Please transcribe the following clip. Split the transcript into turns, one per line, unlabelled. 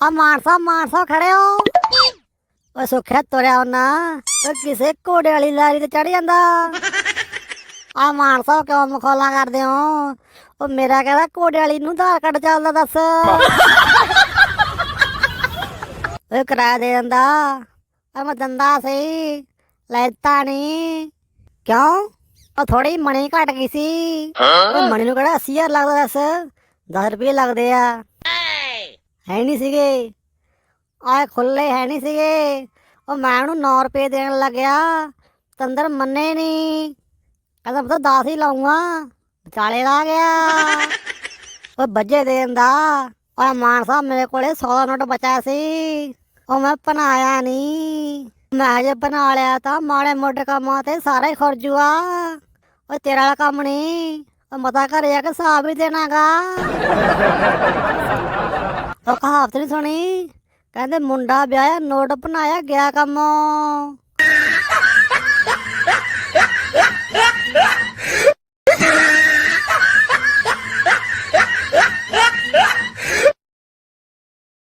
ਆ ਮਾਨਸਾ ਮਾਨਸਾ ਖੜੇ ਹੋ ਓ ਸੁੱਖਿਆ ਤੁਰਿਆ ਨਾ ਓ ਕਿਸੇ ਘੋੜੇ ਵਾਲੀ ਲਾਰੀ ਤੇ ਚੜ ਜਾਂਦਾ। ਆ ਮਾਨਸਾ ਕਿਉਂ ਮਖੌਲਾਂ ਕਰਦੇ ਹੋ? ਓ ਮੇਰਾ ਕਹਿੰਦਾ ਘੋੜੇ ਵਾਲੀ ਨੂੰ ਧਾਰ ਕੱਢ ਚੱਲਦਾ ਦੱਸ। ਓਏ ਕਿਰਾਇਆ ਦੇ ਦਿੰਦਾ। ਆ ਮੈਂ ਦੰਦਾ ਸੀ। ਲੈਤਾ ਨਹੀਂ ਕਿਉਂ? ਉਹ ਥੋੜੀ ਮਣੀ ਘਟ ਗਈ ਸੀ। ਉਹ ਮਣੀ ਨੂੰ ਕਿਹੜਾ 80000 ਲੱਗਦਾ ਦੱਸ? 10 ਰੁਪਏ ਲੱਗਦੇ ਆ। ਹੈ ਨਹੀਂ ਸੀਗੇ। ਆਏ ਖੁੱਲੇ ਹੈ ਨਹੀਂ ਸੀਗੇ। ਉਹ ਮੈਂ ਉਹਨੂੰ 9 ਰੁਪਏ ਦੇਣ ਲੱਗਿਆ। ਤੰਦਰ ਮੰਨੇ ਨਹੀਂ ਕਹਿੰਦਾ ਪਤਾ 10 ਹੀ ਲਾਉਂਗਾ ਵਿਚਾਲੇ ਲਾ ਗਿਆ। ਉਹ ਬੱਜੇ ਦੇਣ ਦਾ। ਓਏ ਮਾਨ ਸਾਹਿਬ ਮੇਰੇ ਕੋਲੇ 100 ਦਾ ਨੋਟ ਬਚਿਆ ਸੀ। ਉਹ ਮੈਂ ਬਣਾਇਆ ਨਹੀਂ ਮੈਂ ਜੇ ਬਣਾ ਲਿਆ ਤਾਂ ਮਾੜੇ ਮੋਟੇ ਕੰਮਾਂ ਤੇ ਸਾਰਾ ਹੀ ਖਰਜੂਆ ਓਏ ਤੇਰਾ ਵਾਲਾ ਕੰਮ ਨਹੀਂ ਉਹ ਮਤਾ ਘਰੇ ਆ ਕੇ ਹਿਸਾਬ ਹੀ ਦੇਣਾਗਾ। ਉਹ ਕਹਾਵਤ ਨਹੀਂ ਸੁਣੀ। ਕਹਿੰਦੇ ਮੁੰਡਾ ਵਿਆਹਿਆ ਨੋਟ ਬਣਾਇਆ ਗਿਆ ਕੰਮ।